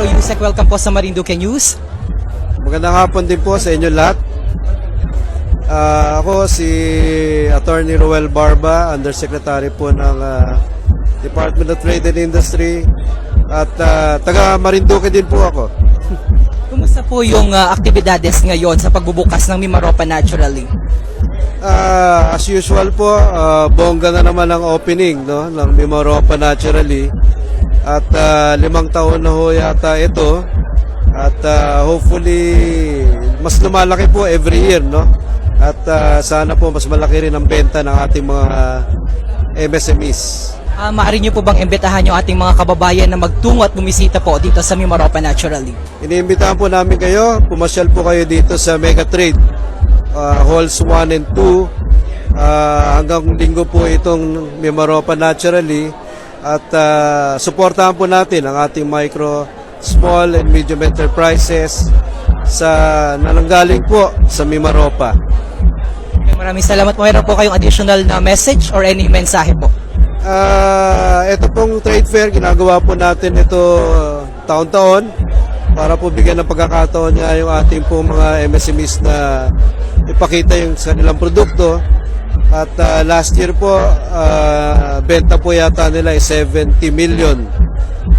araw, Yusek. Welcome po sa Marinduque News. Magandang hapon din po sa inyo lahat. Ah, ako si Attorney Roel Barba, Undersecretary po ng ah, Department of Trade and Industry at ah, taga Marinduque din po ako. Kumusta po yung ah, aktibidades ngayon sa pagbubukas ng Mimaropa Naturally? Ah, as usual po, ah, bongga na naman ang opening no, ng Mimaropa Naturally. At ah, limang taon na ho yata ito. At ah, hopefully, mas lumalaki po every year. No? At ah, sana po mas malaki rin ang benta ng ating mga MSMEs. Ah, maaari niyo po bang imbitahan yung ating mga kababayan na magtungo at bumisita po dito sa Mimaropa Naturally? Iniimbitahan po namin kayo, pumasyal po kayo dito sa Mega Trade uh, Halls 1 and 2 Ah, hanggang linggo po itong Mimaropa Naturally at ah, suportahan po natin ang ating micro, small and medium enterprises sa nananggaling po sa Mimaropa. Okay, maraming salamat po. Mayroon po kayong additional na message or any mensahe po? Ah, ito pong trade fair, ginagawa po natin ito uh, taon-taon para po bigyan ng pagkakataon niya yung ating po mga MSMEs na ipakita yung kanilang produkto. At ah, last year po, ah, benta po yata nila ay 70 million.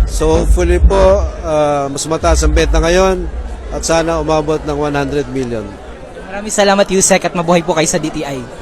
So hopefully po, ah, mas mataas ang benta ngayon at sana umabot ng 100 million. Maraming salamat, Yusek, at mabuhay po kayo sa DTI.